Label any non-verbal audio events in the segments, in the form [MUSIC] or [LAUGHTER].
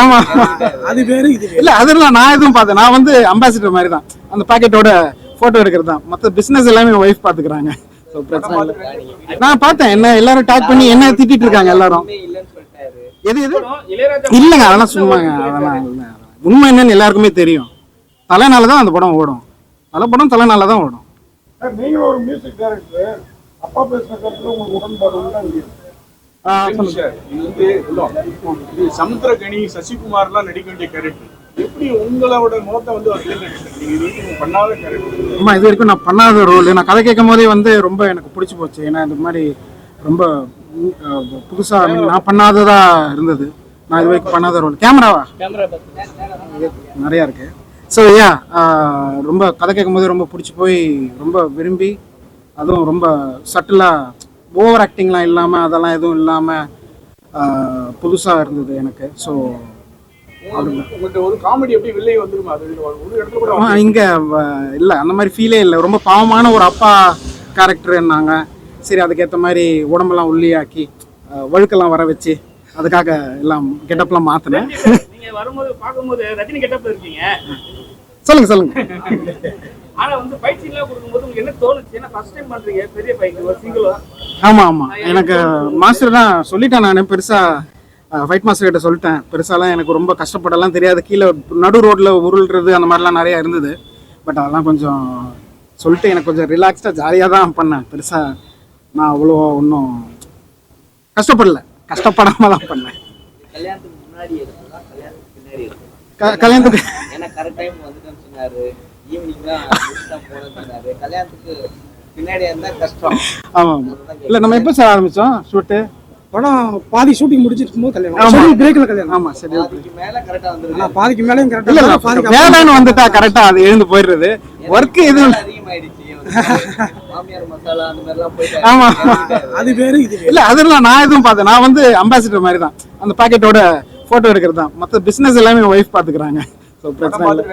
ஆமா. அது இது வேறு. இல்ல அதெல்லாம் நான் எதுவும் பார்த்தேன். நான் வந்து அம்பாசிடர் மாதிரி தான் அந்த பாக்கெட்டோட போட்டோ எடுக்கிறது தான் மற்ற பிசினஸ் எல்லாமே ஒய்ஃப் பாத்துக்கிறாங்க. ஸோ பிரச்சனை இல்லை. நான் பார்த்தேன். என்ன எல்லாரும் டாக் பண்ணி என்ன திட்டிட்டு இருக்காங்க எல்லாரும். உண்மையே இல்லைன்னு சொல்லிட்டாரு. எது எது? இளையராஜா இல்லைங்க அதெல்லாம் சும்மாங்க. அதெல்லாம். உண்மை என்னன்னு எல்லாருக்குமே தெரியும். தலைனால தான் அந்த படம் ஓடும். தலை படம் தலைனால தான் ஓடும் நீங்களும் ஒரு மியூசிக் டைரக்டர் அப்பா பேசுன கருத்துல உங்களுக்கு உடன்பாடு இது வந்து இது சமுத்திரகனி சசிகுமார்லாம் நடிக்க வேண்டிய கேரக்டர் எப்படி உங்களோட முகத்தை வந்து பண்ணாத கேரக்டர் அம்மா இது வரைக்கும் நான் பண்ணாத ரோல் நான் கதை கேட்கும் போதே வந்து ரொம்ப எனக்கு பிடிச்சி போச்சு. ஏன்னா இந்த மாதிரி ரொம்ப உம், அஹ், புதுசா I mean, நான் பண்ணாததா இருந்தது. நான் இது வரைக்கும் பண்ணாத ரோல் கேமராவா? நிறையா இருக்கு. ஸோ யா ரொம்ப கதை கேட்கும் போது ரொம்ப பிடிச்சி போய் ரொம்ப விரும்பி அதுவும் ரொம்ப சட்டிலாக ஓவர் ஆக்டிங்லாம் இல்லாமல் அதெல்லாம் எதுவும் இல்லாமல் புதுசாக இருந்தது எனக்கு. ஸோ இங்கே இல்லை அந்த மாதிரி ஃபீலே இல்லை. ரொம்ப பாவமான ஒரு அப்பா கேரக்டர்னாங்க சரி அதுக்கேற்ற மாதிரி உடம்பெல்லாம் உள்ளியாக்கி வழுக்கெல்லாம் வர வச்சு அதுக்காக எல்லாம் கெட்டப்லாம் மாற்றினேன் நீங்க வரும்போது பார்க்கும்போது ரஜினி கெட்டப்ல இருக்கீங்க. சொல்லுங்க சொல்லுங்க. [LAUGHS] ஆனா வந்து ஃபைட் சீன்லாம் கொடுக்கும்போது உங்களுக்கு என்ன தோணுச்சு? ஏன்னா ஃபர்ஸ்ட் டைம் பண்றீங்க பெரிய ஃபைட் ஒரு சிங்கிளா ஆமாம் ஆமாம் எனக்கு மாஸ்டர் தான் சொல்லிட்டேன் நான். பெருசாக ஃபைட் மாஸ்டர் கிட்ட சொல்லிட்டேன். பெருசாலாம் எனக்கு ரொம்ப கஷ்டப்படலாம் தெரியாது. கீழே நடு ரோட்டில் உருள்றது அந்த மாதிரிலாம் நிறையா இருந்தது. பட் அதெல்லாம் கொஞ்சம் சொல்லிட்டு எனக்கு கொஞ்சம் ரிலாக்ஸ்டாக ஜாலியாக தான் பண்ணேன். பெருசாக நான் அவ்வளோ ஒன்றும் கஷ்டப்படல. கஷ்டப்படாம தான் பண்ணேன். கல்யாணத்துக்கு முன்னாடி கல்யாணத்துக்கு பின்னாடி கல்யாணத்துக்கு. ஏன்னா கரெக்ட் டைம் வந்துட்டேன்னு சொன்னாரு. ஈவினிங் தான் போனேன்னு சொன்னாரு. கல்யாணத்துக்கு பின்னாடி இருந்தா கஷ்டம். ஆமாம் ஆமாம் இல்லை நம்ம எப்போ சார் ஆரம்பித்தோம் ஷூட்டு படம் பாதி ஷூட்டிங் முடிச்சிட்டு இருக்கும்போது கல்யாணம். ஆமா. சரி பிரேக்ல கல்யாணம். ஆமாம் சரி பாதிக்கு மேல கரெக்டா வந்துருக்கு. பாதிக்கு மேலேயும் கரெக்டா இல்லை பாதிக்கு வேலைன்னு வந்துட்டா கரெக்டாக அது எழுந்து போயிடுறது. ஒர்க்கு எதுவும் அதிகமாயிடுச்சு. மாமியார் மசாலா அந்த மாதிரிலாம் போயிட்டு ஆமா. அது வேறு இது இல்ல அதெல்லாம் நான் எதுவும் பார்த்தேன். நான் வந்து அம்பாசிடர் மாதிரி தான். அந்த பாக்கெட்டோட போட்டோ எடுக்கிறது? தான் மற்ற பிசினஸ் எல்லாமே ஒய்ஃப் பாத்துக்கிறாங்க. ஸோ பிரச்சனை இல்லை.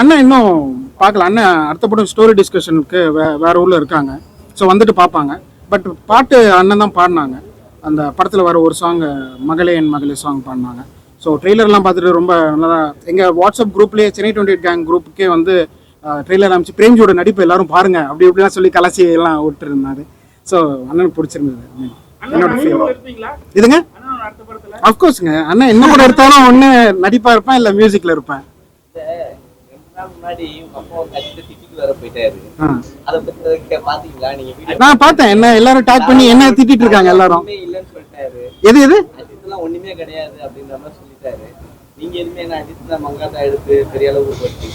அண்ணன் இன்னும் பார்க்கல. அண்ணன் அடுத்த படம் ஸ்டோரி டிஸ்கஷனுக்கு வே வேற ஊர்ல இருக்காங்க. ஸோ வந்துட்டு பார்ப்பாங்க பட் பாட்டு அண்ணன் தான் பாடினாங்க. அந்த படத்தில் வர ஒரு சாங் மகளே என் மகளே சாங் பாடினாங்க. ஸோ ட்ரெய்லர்லாம் பார்த்துட்டு ரொம்ப நல்லா எங்கள் வாட்ஸ்அப் குரூப்லேயே சென்னை டுவெண்ட்டி எயிட் கேங் குரூப்புக்கே வந்து ட்ரெய்லர் அமைச்சு பிரேம்ஜியோட நடிப்பு எல்லாரும் பாருங்க. அப்படி இப்படிலாம் சொல்லி கலாச்சி எல்லாம் விட்டுருந்தாரு. ஸோ அண்ணனுக்கு பிடிச்சிருந்தது. என்னோட இதுங்க? அஃப்கோர்ஸ்ங்க அண்ணன் என்ன கூட எடுத்தாலும் ஒன்று நடிப்பாக இருப்பேன் இல்லை மியூசிக்கில் இருப்பேன். நான் பார்த்தேன். என்ன எல்லாரும் டாக் பண்ணி என்ன திட்டிட்டு இருக்காங்க எல்லாரும். எது எது? ஒண்ணுமே கிடையாது அப்படின்ற மாதிரி சொல்லிட்டாரு. நீங்க எதுவுமே என்ன அஜித் தான் மங்காத்தா எடுத்து பெரிய போச்சு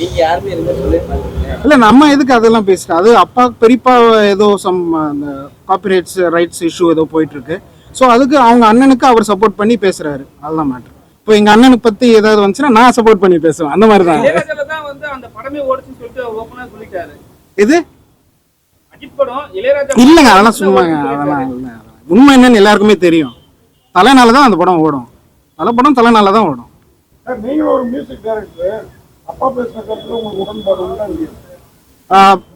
நீங்க யாருமே எதுவுமே மாட்டீங்க இல்ல நம்ம எதுக்கு அதெல்லாம் பேசுறோம் அது அப்பா பெரியப்பா ஏதோ சம் அந்த காப்பிரைட்ஸ் ரைட்ஸ் இஷ்யூ ஏதோ போயிட்டு இருக்கு. ஸோ அதுக்கு அவங்க அண்ணனுக்கு அவர் சப்போர்ட் பண்ணி பேசுறாரு. அதுதான் மேட்ரு இப்போ எங்க அண்ணனுக்கு பத்தி ஏதாவது வந்துச்சுன்னா நான் சப்போர்ட் பண்ணி பேசுவேன். அந்த மாதிரி தான் இளையராஜால தான் வந்து அந்த படமே ஓடுச்சுன்னு சொல்லிட்டு ஓப்பனா சொல்லிட்டாரு. இது அஜித் படம் இளையராஜா இல்லைங்க அதெல்லாம் சும்மாங்க. அதெல்லாம் இல்லை உண்மை என்னன்னு எல்லாருக்குமே தெரியும். தலைனால தான் அந்த படம் ஓடும். தலை படம் தலைனால தான் ஓடும். சார் நீங்களும் ஒரு மியூசிக் டைரக்டர் அப்பா பேசுன கருத்துல உங்களுக்கு உடன்பாடு?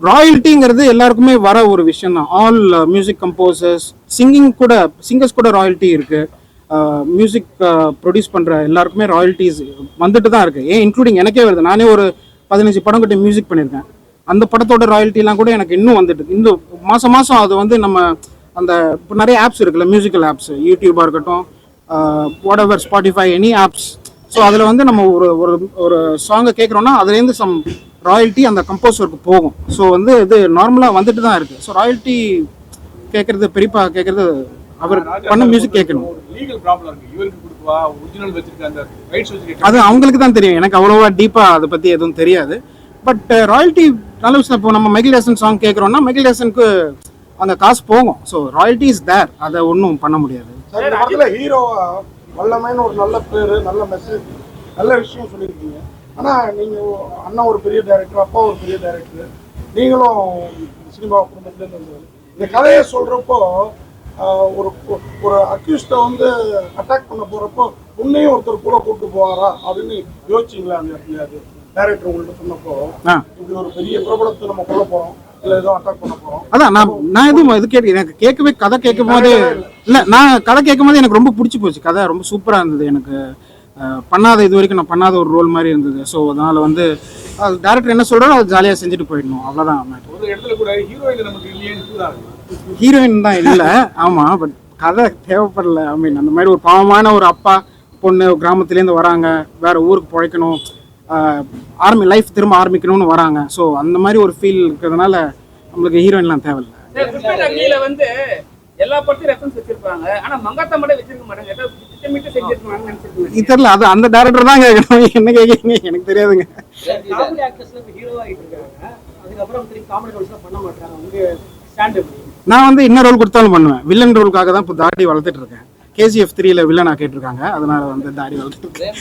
ராயல்ட்டிங்கிறது எல்லாருக்குமே வர ஒரு விஷயம் தான் ஆல் மியூசிக் கம்போசர்ஸ் சிங்கிங் கூட சிங்கர்ஸ் கூட ராயல்ட்டி இருக்கு. மியூசிக் ப்ரொடியூஸ் பண்ற எல்லாருக்குமே ராயல்ட்டிஸ் வந்துட்டு தான் இருக்கு. ஏன் இன்க்ளூடிங் எனக்கே வருது. நானே ஒரு பதினஞ்சு படம் கிட்ட மியூசிக் பண்ணியிருக்கேன். அந்த படத்தோட ராயல்ட்டிலாம் கூட எனக்கு இன்னும் வந்துட்டு இந்த மாசம் மாசம் அது வந்து நம்ம அந்த இப்போ நிறைய ஆப்ஸ் இருக்குல்ல மியூசிக்கல் ஆப்ஸ் யூடியூபாக இருக்கட்டும் whatever Spotify any apps so அதில் வந்து நம்ம ஒரு ஒரு ஒரு சாங்கை கேட்குறோன்னா அதுலேருந்து சம் ராயல்ட்டி அந்த கம்போசருக்கு போகும். ஸோ வந்து இது நார்மலாக வந்துட்டு தான் இருக்குது ஸோ ராயல்ட்டி கேட்குறது பெரியப்பா கேட்குறது அவர் பண்ண மியூசிக் கேட்கணும் ஒரு லீகல் ப்ராப்ளம் இருக்கு. இவருக்கு கொடுக்குவா? ஒரிஜினல் வச்சிருக்க அந்த ரைட்ஸ் வச்சிருக்க அது அவங்களுக்கு தான் தெரியும். எனக்கு அவ்வளோவா டீப்பாக அதை பற்றி எதுவும் தெரியாது. பட் ராயல்ட்டி நல்ல விஷயம். இப்போ நம்ம மைக்கேல் ஜாக்சன் சாங் கேட்குறோம்னா மைக்கேல் ஜாக்சனுக்கு அந்த காசு போகும். ஸோ ராயல்ட்டி இஸ் தேர் அதை ஒன்றும் பண்ண முடியாது. சார் இந்த படத்துல ஹீரோவா வல்லமைன்னு ஒரு நல்ல பேரு நல்ல மெசேஜ் நல்ல விஷயம் சொல்லியிருக்கீங்க. ஆனா நீங்க அண்ணா ஒரு பெரிய டைரக்டர் அப்பா ஒரு பெரிய டைரக்டர் நீங்களும் சினிமா குடும்பத்துல இருந்து வந்தவர். இந்த கதையை சொல்றப்போ ஆஹ், ஒரு ஒரு அக்யூஸ்ட வந்து அட்டாக் பண்ண போறப்போ உன்னையும் ஒருத்தர் கூட கூட்டு போவாரா அப்படின்னு யோசிச்சிங்களா அந்த அது டைரக்டர் உங்கள்ட்ட சொன்னப்போ இப்படி ஒரு பெரிய பிரபலத்தை நம்ம கொல்ல போறோம் இல்லை ஏதோ அட்டாக் பண்ண போகிறோம் அதான் நான் நான் எதுவும் இது கேட்க எனக்கு கேட்கவே கதை கேட்கும் போதே இல்லை. நான் கதை கேட்கும் போது எனக்கு ரொம்ப பிடிச்சி போச்சு. கதை ரொம்ப சூப்பராக இருந்தது எனக்கு. பண்ணாத இது வரைக்கும் நான் பண்ணாத ஒரு ரோல் மாதிரி இருந்தது. ஸோ அதனால் வந்து டேரக்டர் என்ன சொல்கிறாரோ அதை ஜாலியாக செஞ்சுட்டு போயிடணும். அவ்வளோதான் ஒரு இடத்துல கூட ஹீரோயின் நமக்கு தான் இல்லை. ஆமாம் பட் கதை தேவைப்படல. ஐ மீன் அந்த மாதிரி ஒரு பாவமான ஒரு அப்பா பொண்ணு கிராமத்துலேருந்து வராங்க. வேற ஊருக்கு பிழைக்கணும். ஆர்மி லைஃப் திரும்ப ஆரம்பிக்கணும்னு வராங்க. ஸோ அந்த மாதிரி ஒரு ஃபீல் இருக்கிறதுனால நம்மளுக்கு ஹீரோயின்லாம் தேவையில்லை. வந்து எல்லா படத்தையும் ரெஃபரன்ஸ் வச்சிருப்பாங்க. ஆனா மங்காத்தா மட்டும் வச்சிருக்க மாட்டாங்க. தெரியல அது அந்த டேரக்டர் தான் கேட்கணும். என்ன கேட்குறீங்க? எனக்கு தெரியாதுங்க. நான் வந்து என்ன ரோல் கொடுத்தாலும் பண்ணுவேன். வில்லன் ரோலுக்காக தான் இப்போ தாடி வளர்த்துட்டு இருக்கேன். கேஜிஎஃப் த்ரீல வில்லனா கேட்டிருக்காங்க. அதனால வந்து தாடி வளர்த்துட்டு இருக்கேன்.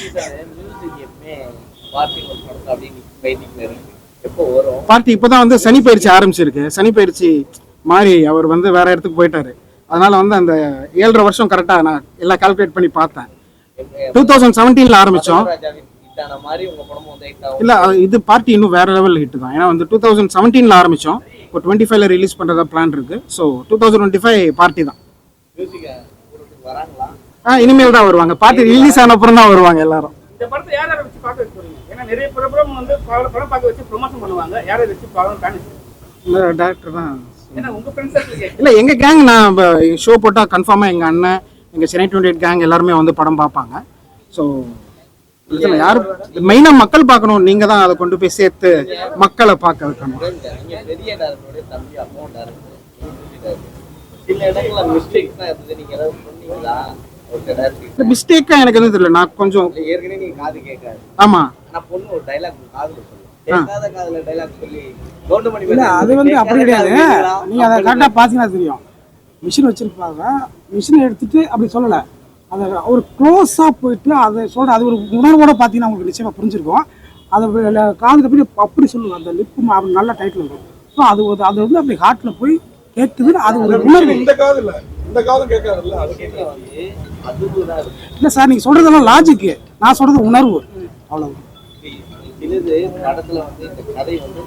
பார்ட்டி இப்போதான் வந்து சனி பயிற்சி ஆரம்பிச்சிருக்கு. சனி பயிற்சி மாறி அவர் வந்து வேற இடத்துக்கு போயிட்டாரு. அதனால வந்து அந்த ஏழரை வருஷம் கரெக்டாக நான் எல்லாம் கால்குலேட் பண்ணி பார்த்தேன். டூ தௌசண்ட் செவன்டீனில் ஆரம்பித்தோம் இல்லை இது பார்ட்டி இன்னும் வேற லெவல் ஹிட் தான். ஏன்னா வந்து டூ தௌசண்ட் செவன்டீனில் ஆரம்பித்தோம் இப்போ டுவெண்ட்டி ஃபைவ்ல ரிலீஸ் பண்ணுறதா பிளான் இருக்கு. So two thousand twenty five party தான். ஆ இனிமேல் தான் வருவாங்க. பார்ட்டி ரிலீஸ் ஆன அப்புறம் தான் வருவாங்க எல்லாரும். இந்த படத்தை யார் யாரை வச்சு பார்க்க வச்சு போறீங்க? ஏன்னா நிறைய பிரபலம் வந்து படம் படம் பார்க்க வச்சு ப்ரொமோஷன் பண்ணுவாங்க. யாரை வச்சு பார்க்கணும் பிளான் இந்த டேரக்டர் தான். இல்லை எங்கள் கேங் நான் ஷோ போட்டால் கன்ஃபார்மாக எங்கள் அண்ணன் எங்கள் சென்னை டுவெண்ட்டி எயிட் கேங் எல்லாருமே வந்து படம் பார்ப்பாங்க. ஸோ இதில் யார் மெயினாக மக்கள் பார்க்கணும். நீங்கள் தான் அதை கொண்டு போய் சேர்த்து மக்களை பார்க்க வைக்கணும். இந்த மிஸ்டேக்காக எனக்கு எதுவும் தெரியல. நான் கொஞ்சம் ஏற்கனவே நீங்க காது கேட்காது. ஆமாம் ஆனா பொண்ணு ஒரு டைலாக் காதுல காதுல இல்ல அது வந்து அப்படி கிடையாது. நீங்க அதை கரெக்டா பாத்தீங்கன்னா தெரியும். மிஷின் வச்சிருப்பாங்க. மிஷினை எடுத்துட்டு அப்படி சொல்லல. அதை ஒரு க்ளோஸா போயிட்டு அதை சொல்ற அது ஒரு உணர்வோட பாத்தீங்கன்னா உங்களுக்கு நிச்சயமா புரிஞ்சிருக்கும். அதை காதுல போய் அப்படி சொல்லுவாங்க அந்த லிப்பு அப்படி நல்ல டைட்டில் இருக்கும். ஸோ அது ஒரு அது வந்து அப்படி ஹார்ட்ல போய் கேட்குது அது ஒரு உணர்வு. இந்த காது இல்ல. இந்த காதும் கேட்காதுல்ல. இல்லை சார் நீங்க சொல்றதெல்லாம் லாஜிக்கு நான் சொல்றது உணர்வு. அவ்வளவு சிலது படத்துல வந்து இந்த கதை வந்து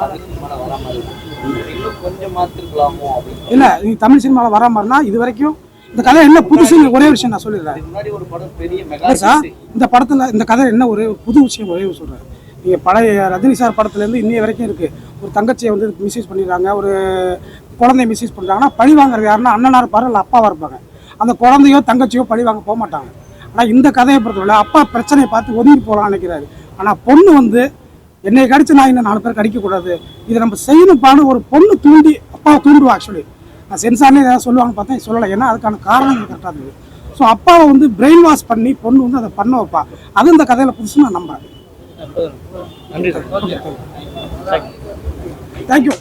தமிழ் சினிமால வர மாதிரி இன்னும் கொஞ்சம் மாத்திருக்கலாமோ அப்படின்னு இல்ல நீ தமிழ் சினிமாவில் வர மாதிரினா இது வரைக்கும் இந்த கதை என்ன புதுசுன்னு ஒரே விஷயம் நான் சொல்லிடுறேன். முன்னாடி ஒரு படம் பெரிய மெகா இல்லை சார் இந்த படத்துல இந்த கதை என்ன ஒரே புது விஷயம் ஒரே ஒரு சொல்றேன். நீங்க பழைய ரஜினி சார் படத்துல இருந்து இன்னைய வரைக்கும் இருக்கு. ஒரு தங்கச்சியை வந்து மிஸ்யூஸ் பண்ணிடுறாங்க ஒரு குழந்தைய மிஸ்யூஸ் பண்றாங்கன்னா பழி வாங்குறது யாருன்னா அண்ணனா இருப்பாரு இல்லை அப்பாவா இருப்பாங்க. அந்த குழந்தையோ தங்கச்சியோ பழி வாங்க போக மாட்டாங்க. ஆனா இந்த கதையை பொறுத்தவரை அப்பா பிரச்சனையை பார்த்து ஒதுங்கி போகலாம்னு நினைக்கிறாரு. ஆனா பொண்ணு வந்து என்னை கடிச்சு நான் இன்னும் நாலு பேர் கடிக்கக்கூடாது. இதை நம்ம செய்யணும்பான்னு ஒரு பொண்ணு தூண்டி அப்பாவை தூண்டுவா ஆக்சுவலி நான் சென்சார்னே ஏதாவது சொல்லுவாங்கன்னு பார்த்தா சொல்லலை. ஏன்னா அதுக்கான காரணம் கரெக்டாக இருந்தது. ஸோ அப்பாவை வந்து பிரெயின் வாஷ் பண்ணி பொண்ணு வந்து அதை பண்ண வைப்பா. அது இந்த கதையில புதுசு நான் நம்புறேன். நன்றி சார். தேங்க்யூ